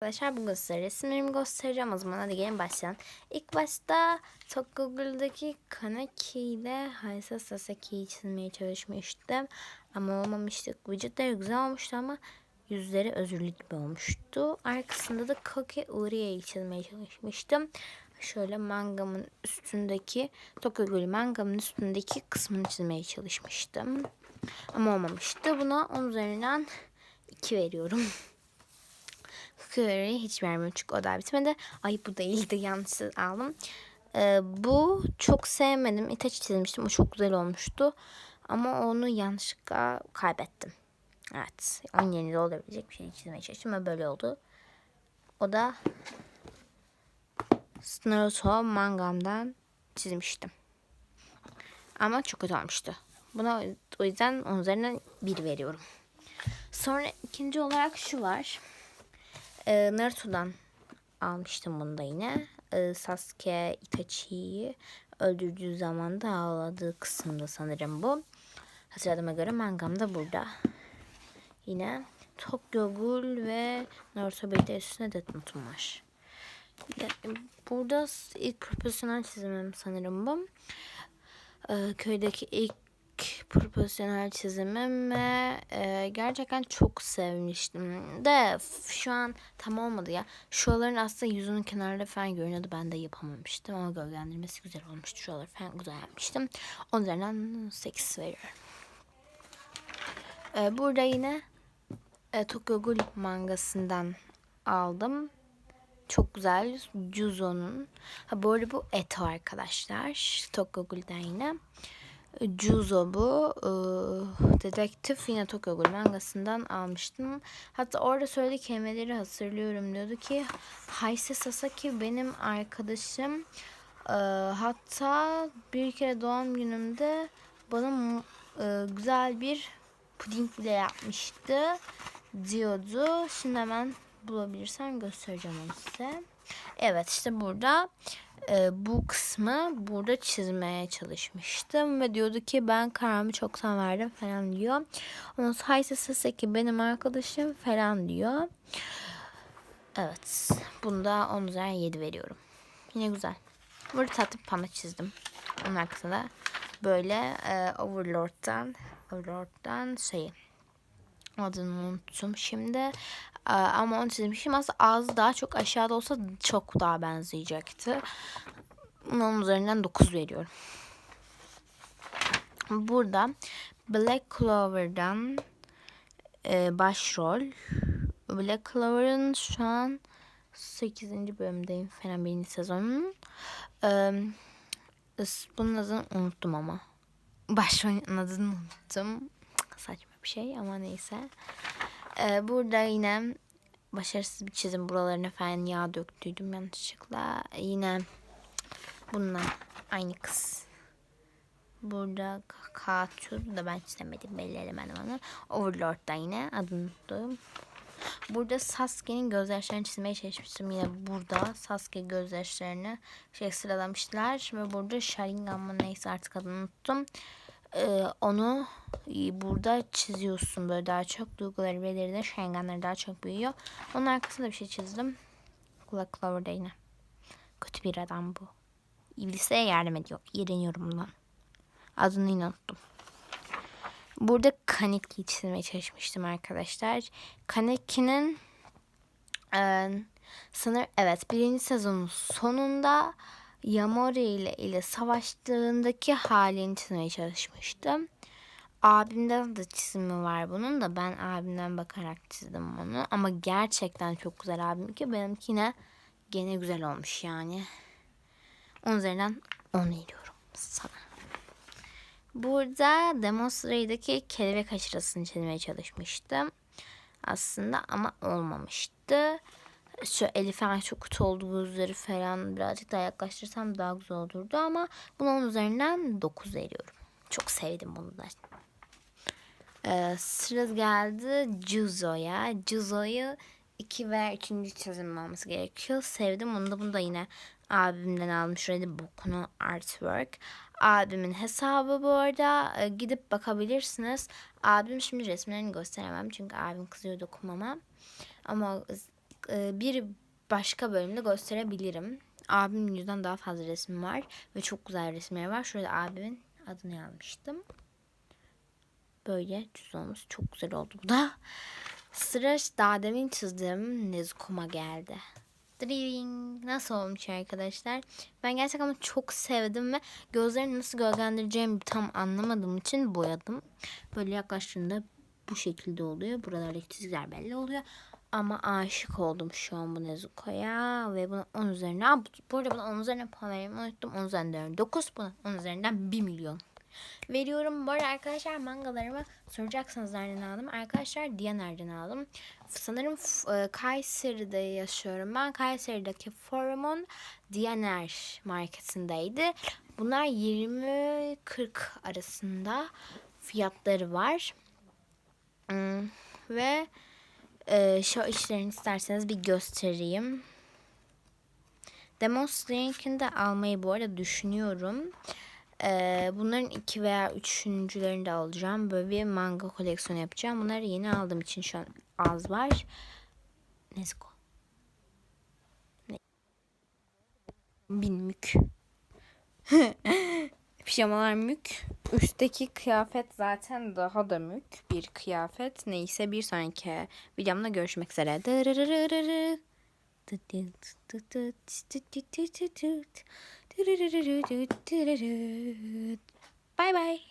Arkadaşlar bugün size resimlerimi göstereceğim. O zaman hadi gelin başlayalım. İlk başta Tokuggle'daki Kaneki ile Hayse Sasaki'yi çizmeye çalışmıştım. Ama olmamıştı. Vücutları güzel olmuştu ama yüzleri özürlü gibi olmuştu. Arkasında da Koke Uriye'yi çizmeye çalışmıştım. Şöyle mangamın üstündeki Tokuggle mangamın üstündeki kısmını çizmeye çalışmıştım. Ama olmamıştı. Buna 10 üzerinden 2 veriyorum. Curry hiç vermiyorum çünkü o daha bitmedi. Ay bu değildi yanlış aldım. Ee, bu çok sevmedim. İtaç çizmiştim. O çok güzel olmuştu. Ama onu yanlışlıkla kaybettim. Evet. Onun yerine olabilecek bir şey çizmeye çalıştım ve böyle oldu. O da Naruto mangamdan çizmiştim. Ama çok kötü olmuştu. Buna o yüzden onun üzerinden bir veriyorum. Sonra ikinci olarak şu var. Ee, Naruto'dan almıştım bunu da yine. Ee, Sasuke Itachi'yi öldürdüğü zaman da ağladığı kısımda sanırım bu. Hatırladığıma göre mangam da burada. Yine Tokyo Ghoul ve Naruto Bey'de üstüne Death Note'um var. Burada ilk profesyonel çizimim sanırım bu. Ee, köydeki ilk profesyonel çizimim ve e, gerçekten çok sevmiştim. De şu an tam olmadı ya. Şuraların aslında yüzünün kenarları falan görünüyordu. Ben de yapamamıştım ama gölgelendirmesi güzel olmuştu. Şuraları falan güzel yapmıştım. Onun üzerinden 8 veriyorum. E, burada yine e, Tokyo Ghoul mangasından aldım. Çok güzel. Juzo'nun. Ha bu arada bu Eto arkadaşlar. Tokyo Ghoul'den yine. Juzo bu. Ee, dedektif yine Tokyo Ghoul mangasından almıştım. Hatta orada söylediği kelimeleri hatırlıyorum. Diyordu ki Hayse Sasaki benim arkadaşım. Ee, hatta bir kere doğum günümde bana e, güzel bir puding bile yapmıştı diyordu. Şimdi hemen bulabilirsem göstereceğim onu size. Evet işte burada e, bu kısmı burada çizmeye çalışmıştım ve diyordu ki ben kararımı çoktan verdim falan diyor. Ondan sonra Hayse Sasaki benim arkadaşım falan diyor. Evet. Bunda 10 üzerinden 7 veriyorum. Yine güzel. Burada tatlı panda çizdim. Onun arkasında böyle e, Overlord'dan Overlord'dan şeyi adını unuttum şimdi. Ee, ama onu çizmişim. Aslında ağzı daha çok aşağıda olsa çok daha benzeyecekti. Onun üzerinden 9 veriyorum. Burada Black Clover'dan e, başrol. Black Clover'ın şu an 8. bölümdeyim falan birinci sezonun. Ee, bunun adını unuttum ama. Başrolün adını unuttum. Saçma bir şey ama neyse. Ee, burada yine başarısız bir çizim buralarına falan yağ döktüydüm yanlışlıkla. Yine bununla aynı kız. Burada Kaçur da ben çizemedim belli elemedim onu. Overlord'da yine adını unuttum. Burada Sasuke'nin gözyaşlarını çizmeye çalışmıştım. Yine burada Sasuke gözyaşlarını şey sıralamışlar. Ve burada Sharingan mı neyse artık adını unuttum e, onu burada çiziyorsun böyle daha çok duyguları belirli şengenleri daha çok büyüyor. Onun arkasında bir şey çizdim. Kulak Clover'da yine. Kötü bir adam bu. İblise yardım ediyor. İğreniyorum bundan. Adını unuttum. Burada Kaneki'yi çizmeye çalışmıştım arkadaşlar. Kaneki'nin e, sanırım evet birinci sezonun sonunda Yamori ile ile savaştığındaki halini çizmeye çalışmıştım. Abimden de çizimi var bunun da ben abimden bakarak çizdim onu. Ama gerçekten çok güzel abim ki benimki yine gene güzel olmuş yani. Onun üzerinden 10 veriyorum sana. Burada Demosray'daki kelebek aşırısını çizmeye çalışmıştım. Aslında ama olmamıştı şu Elif'in çok kötü oldu gözleri falan birazcık daha yaklaştırsam daha güzel olurdu ama bunun üzerinden 9 veriyorum. Çok sevdim bunu da. Ee, sıra geldi Juzo'ya. Juzo'yu 2 ve 3. çizim olması gerekiyor. Sevdim onu da bunu da yine abimden almış. Şurada Bokunu Artwork. Abimin hesabı bu arada. Ee, gidip bakabilirsiniz. Abim şimdi resimlerini gösteremem. Çünkü abim kızıyor dokunmama. Ama bir başka bölümde gösterebilirim. Abimin yüzden daha fazla resmi var ve çok güzel resimleri var. Şurada abimin adını yazmıştım. Böyle cüzdanımız çok güzel oldu bu da. Sıra daha demin çizdiğim Nezuko'ma geldi. Dring. Nasıl olmuş arkadaşlar? Ben gerçekten çok sevdim ve gözlerini nasıl gölgelendireceğimi tam anlamadığım için boyadım. Böyle yaklaştığında bu şekilde oluyor. Buralardaki çizgiler belli oluyor. Ama aşık oldum şu an bu Nezuko'ya. Ve buna 10 üzerinden... Bu arada buna 10 üzerinden puan vermeyi unuttum. 10 üzerinden 9. Buna 10 üzerinden 1 milyon veriyorum. Bu arada arkadaşlar mangalarımı soracaksanız nereden aldım? Arkadaşlar Diyaner'den aldım. Sanırım e, Kayseri'de yaşıyorum ben. Kayseri'deki Forum'un Diyaner marketindeydi. Bunlar 20-40 arasında fiyatları var. Hmm, ve e, şu işlerini isterseniz bir göstereyim. Demon Slaying'ini de almayı bu arada düşünüyorum. Ee, bunların iki veya üçüncülerini de alacağım. Böyle bir manga koleksiyonu yapacağım. Bunları yeni aldığım için şu an az var. Nezuko. Ne? Pijamalar mük. Üstteki kıyafet zaten daha da mük bir kıyafet. Neyse bir sonraki videomda görüşmek üzere. Bye bye.